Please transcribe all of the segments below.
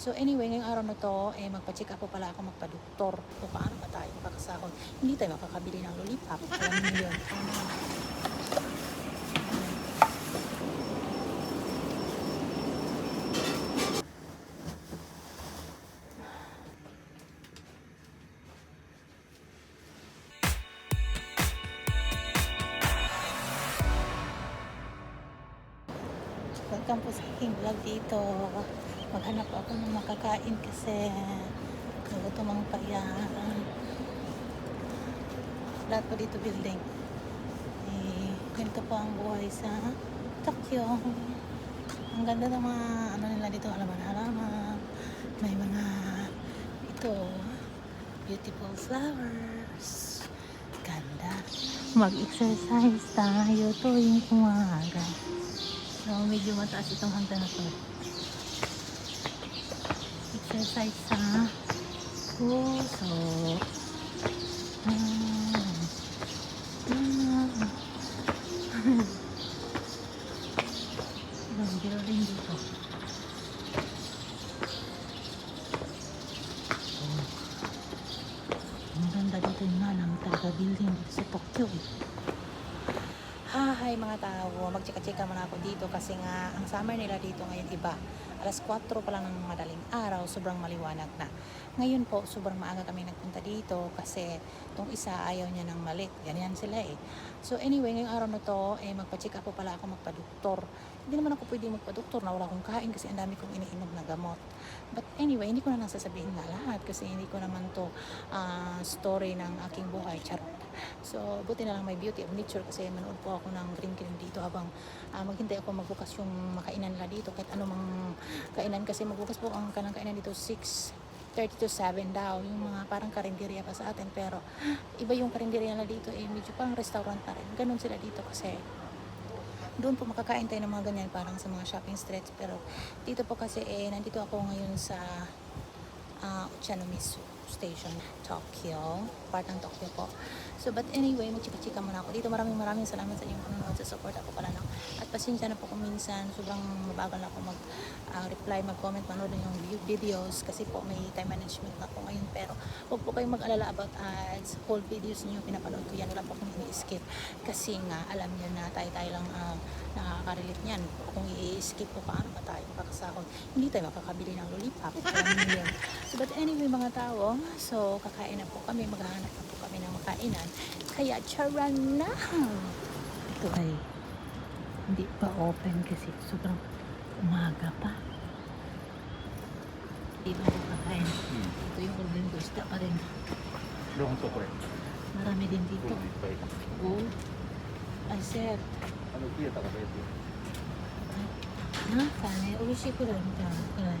So anyway, ngayong araw na to, eh, magpa-check up po pala ako magpa-doktor. Kung paano ba tayo makakasahod. Hindi tayo makakabili ng lollipop. Alam niyo yun. Welcome po sa aking vlog dito. Maghanap ako ng makakain kasi nagutom ang payan. Lahat po dito building. Eh, ganito po ang buhay sa Tokyo. Ang ganda ng mga ano nila dito, halaman-halaman. May mga ito, beautiful flowers. Ganda. Mag-exercise tayo tuwing umaga. So, medyo mataas itong hagdan na to. Exercise sa puso. Ah. Ah. Ibang biro rin dito. Oh. Ang ganda dito yung malam talaga building dito sa Tokyo. eh. Hi mga tao, magchika-chika muna ako dito kasi nga ang summer nila dito ngayon iba. Alas 4 pa lang ng madaling araw, sobrang maliwanag na. Ngayon po, sobrang maaga kami nagpunta dito kasi tong isa ayaw niya ng malit. Ganyan sila eh. So anyway, ngayong araw na to, eh, magpa-check up pala ako magpa-doktor. Hindi naman ako pwede magpa-doktor na wala akong kain kasi ang dami kong iniinom na gamot. But anyway, hindi ko na nang sasabihin na lahat kasi hindi ko naman to ah, story ng aking buhay. Charot. So, buti na lang may beauty of nature kasi manood po ako ng green green dito habang ah, maghintay ako magbukas yung makainan nila dito. Kahit anumang kainan kasi magbukas po ang kanang kainan dito 6 30 to 7 daw. Yung mga parang karinderya pa sa atin pero iba yung karinderya nila dito eh medyo parang restaurant na rin. Ganun sila dito kasi doon po makakain tayo ng mga ganyan parang sa mga shopping streets. Pero dito po kasi eh nandito ako ngayon sa uh, Uchanomizu Station, Tokyo. Part ng Tokyo po. So, but anyway, magchika-chika muna ako. Dito maraming maraming salamat sa inyong panonood sa support ako pala ng. At pasensya na po kung minsan sobrang mabagal na ako mag-reply, mag-comment, manood ng yung vi- videos kasi po may time management na ako ngayon. Pero huwag po kayong mag-alala about ads. Whole videos niyo pinapanood ko yan. Wala po akong i-skip. Kasi nga, alam niya na tayo-tayo lang uh, nakaka-relate niyan. Kung i-skip ko, paano pa tayo makakasahod? Hindi tayo makakabili ng lollipop. so, but anyway, mga tao, so kakain na po kami, maghahanap na po kami ng makainan. Kaya, charan na! Ito ay hindi pa open kasi sobrang umaga pa. Dito ko kakain. Hmm. Ito yung golden boost pa rin. Long to Marami din dito. Gold. I said. Ano kaya taka ba ito? Na, tane. Uwi siya ko rin. Tane.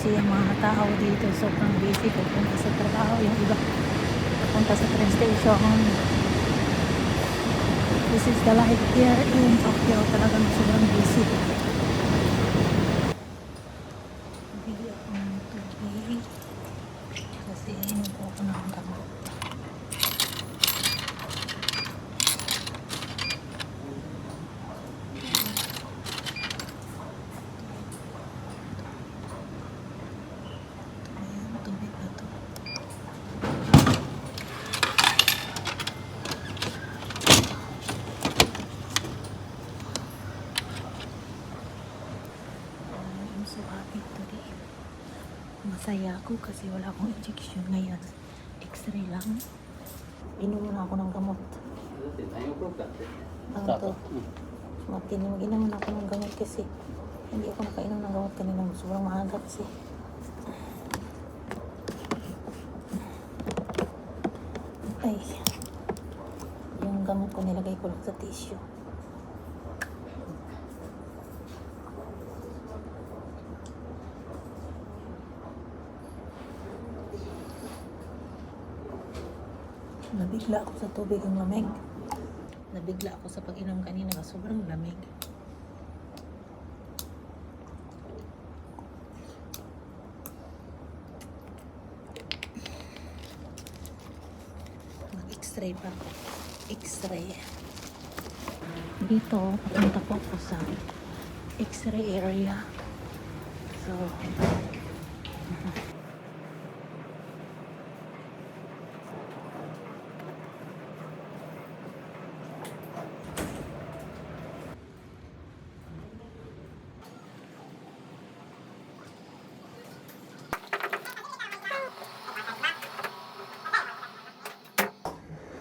Busy ang mga tao dito. Sobrang busy. Pupunta sa trabaho. Yung iba pupunta sa train station. This is the life here in Tokyo. Talagang sobrang busy. Bili ako ng tubig. Kasi inom po ako ng gamot. Ayan, tubig na to. I'm so happy today. Masaya ako kasi wala akong injection ngayon. X-ray lang. Inuman ako ng gamot. Ano to? Matinig. Inuman ako ng gamot kasi hindi ako nakainom ng gamot kanina. Sobrang maaga kasi. Ay. Yung gamot ko nilagay ko lang sa tissue. Nabigla ako sa tubig ang lamig. Nabigla ako sa pag-inom kanina kasi sobrang lamig. Mag-x-ray pa ako. X-ray. Dito, papunta po ako sa x-ray area. So,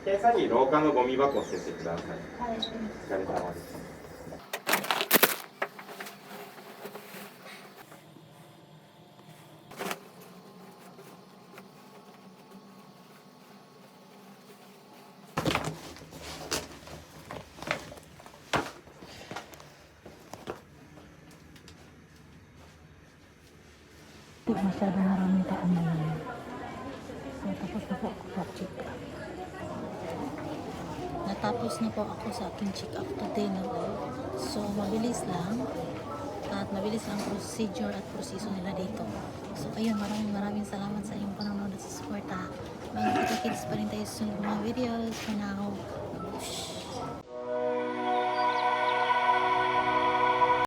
検査に廊下のゴミ箱を捨ててください。はいお疲れ様です。Hindi masyado maraming tao ngayon. So, tapos na po Natapos na po ako sa aking check up today. No? So, mabilis lang. At mabilis ang procedure at proseso nila dito. So, ayun, maraming maraming salamat sa inyong panonood at sa support ha. Mga kita-kits pa rin tayo sa sunod mga videos. For now.